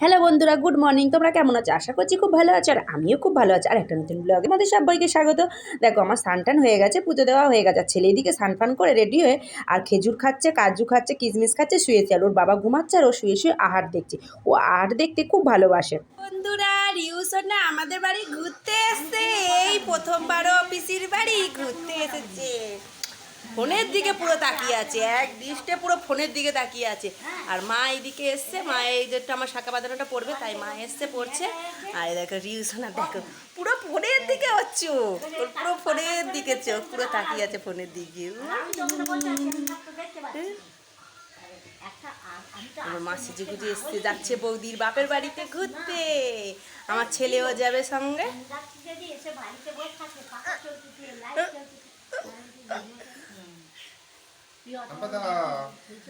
Hello বন্ধুরা, good morning. তোমরা কেমন আছো? আশা করছি খুব ভালো আছো আর আমিও খুব ভালো আছি। আর একটা নতুন ব্লগে আমাদের সবাইকে স্বাগত। দেখো, আমার টান হয়ে গেছে, পুজো দেওয়া হয়ে গেছে। আর ছেলে এদিকে ফান করে রেডি হয়ে আর খেজুর খাচ্ছে, কাজু খাচ্ছে, কিশমিশ খাচ্ছে, শুয়েছে। আর ওর বাবা ঘুমাচ্ছে আর ও শুয়ে শুয়ে আহার দেখছে। ও আহার দেখতে খুব ভালোবাসে। বন্ধুরা রিউসন না আমাদের বাড়ি ঘুরতে এসছে। এই প্রথমবারও পিসির বাড়ি ঘুরতে এসেছে। ফোনের দিকে পুরো তাকিয়ে আছে, এক দৃষ্টে পুরো ফোনের দিকে তাকিয়ে আছে। আর মা এইদিকে এসছে, মা এই যেটা আমার শাখা বাঁধানোটা পড়বে, তাই মা এসছে, পড়ছে। আর দেখো রিউসনা দেখো, পুরো ফোনের দিকে চোখ ওর পুরো ফোনের দিকে চোখ পুরো তাকিয়ে আছে ফোনের দিকে। আমার মা সেজে গুজে এসছে, যাচ্ছে বৌদির বাপের বাড়িতে ঘুরতে। আমার ছেলেও যাবে সঙ্গে।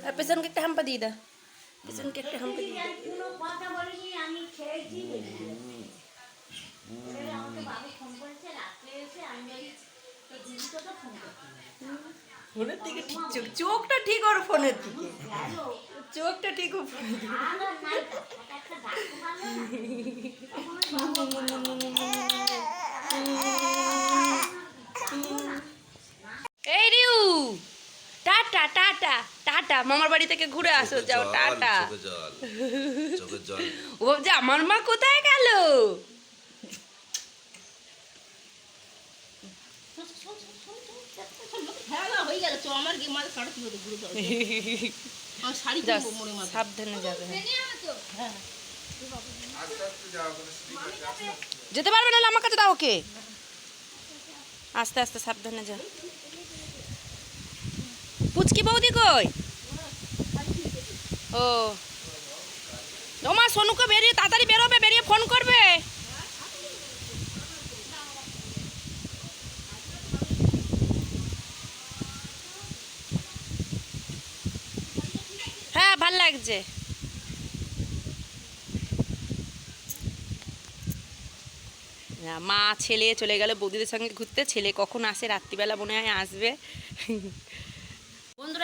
আর পেছনকে একটা হাম্পা দিয়ে দা পেছনকে একটা হাম্পা দিয়ে দা কথা বলিনি আমি খেয়েছি আমাকে বাবু ফোন করেছে রাত্রে এসে আমি বলি তো দিদিকে তো ফোন করতে ফোনের দিকে ঠিক চোখ চোখটা ঠিক ওর ফোনের দিকে চোখটা ঠিক ওর ফোনের দিকে ভালো নাই তো, একটা ডাক্তার ভালো এই রিউ টাটা টাটা টাটা মামার বাড়ি থেকে ঘুরে আসো যাও টাটা ও ভাবছে আমার মা কোথায় গেল হ্যাঁ হয়ে মনে সাবধানে যাবে হ্যাঁ যেতে পারবে না আমার কাছে দাও ওকে আস্তে আস্তে সাবধানে যা পুচকি বৌদি কই ও। মা, সোনুকে বেরিয়ে তাড়াতাড়ি বেরোবে, বেরিয়ে ফোন করবে। হ্যাঁ ভালো লাগছে। মা, ছেলে চলে গেল বৌদিদের সঙ্গে ঘুরতে। ছেলে কখন আসে? রাত্রিবেলা মনে হয় আসবে।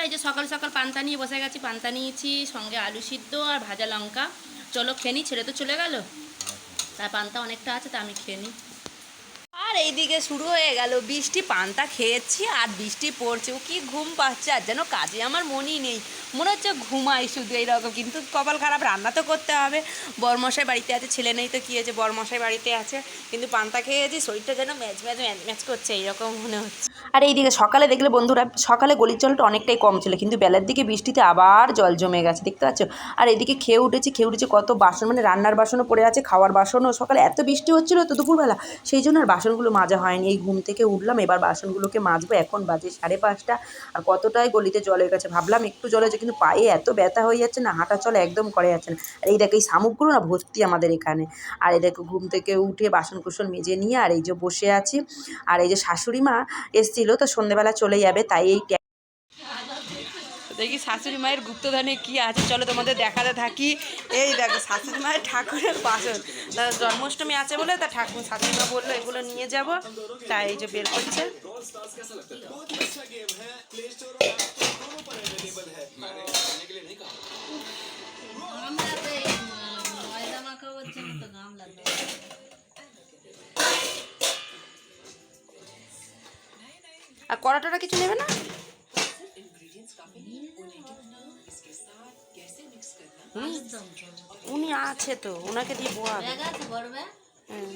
এই যে সকাল সকাল পান্তা নিয়ে বসে গেছি, পান্তা নিয়েছি, সঙ্গে আলু সিদ্ধ আর ভাজা লঙ্কা। চলো খেয়ে নিই ছেলে তো চলে গেল। তার পান্তা অনেকটা আছে, তা আমি খেয়ে নিই আর এইদিকে শুরু হয়ে গেল, বৃষ্টি, পান্তা খেয়েছি আর বৃষ্টি পড়ছে। ও কি ঘুম পাচ্ছে, আর যেন কাজে আমার মনই নেই। মনে হচ্ছে ঘুমাই শুধু এইরকম কিন্তু কপাল খারাপ, রান্না তো করতে হবে। বরমশাই বাড়িতে আছে, ছেলে নেই তো কী হয়েছে, বরমশাই বাড়িতে আছে, কিন্তু পান্তা খেয়েছি, শরীরটা যেন ম্যাচ ম্যাচ ম্যাচ ম্যাচ করছে, এইরকম মনে হচ্ছে। আর এইদিকে সকালে দেখলে বন্ধুরা, সকালে গলির জলটা অনেকটাই কম ছিল, কিন্তু বেলার দিকে বৃষ্টিতে আবার জল জমে গেছে, দেখতে পাচ্ছ? আর এদিকে খেয়ে উঠেছি, খেয়ে উঠেছে কত বাসন মানে রান্নার বাসনও পড়ে আছে, খাওয়ার বাসনও, সকালে এত বৃষ্টি হচ্ছিল তো দুপুরবেলা, সেই জন্য আর বাসনগুলো মাজা হয়নি, এই ঘুম থেকে উঠলাম, এবার বাসনগুলোকে মাজবো, এখন বাজে সাড়ে পাঁচটা, আর কতটাই গলিতে জলের কাছে, ভাবলাম একটু জল আছে কিন্তু পায়ে এত ব্যথা হয়ে যাচ্ছে না, হাঁটা চলা একদম করে যাচ্ছে না, আর এই দেখো এই শামুকগুলো না ভর্তি আমাদের এখানে, আর এই দেখো ঘুম থেকে উঠে বাসন কুসন মেজে নিয়ে, আর এই যে বসে আছি, আর এই যে শাশুড়ি মা এসছিল, তো সন্ধেবেলা চলে যাবে, তাই এই দেখি শাশুড়ি মায়ের গুপ্তধনে কি আছে, চলো তোমাদের দেখাতে থাকি। এই দেখো, শাশুড়ি মায়ের ঠাকুরের বাসন জন্মাষ্টমী আছে বলে, তা ঠাকুর শাশুড়ি মা বলল, এগুলো নিয়ে যাব। তাই এই যে বের করছে। আর কড়াটা কিছু নেবে না হুম? উনি আছে তো ওনাকে দিয়ে বোয়াবে হুম।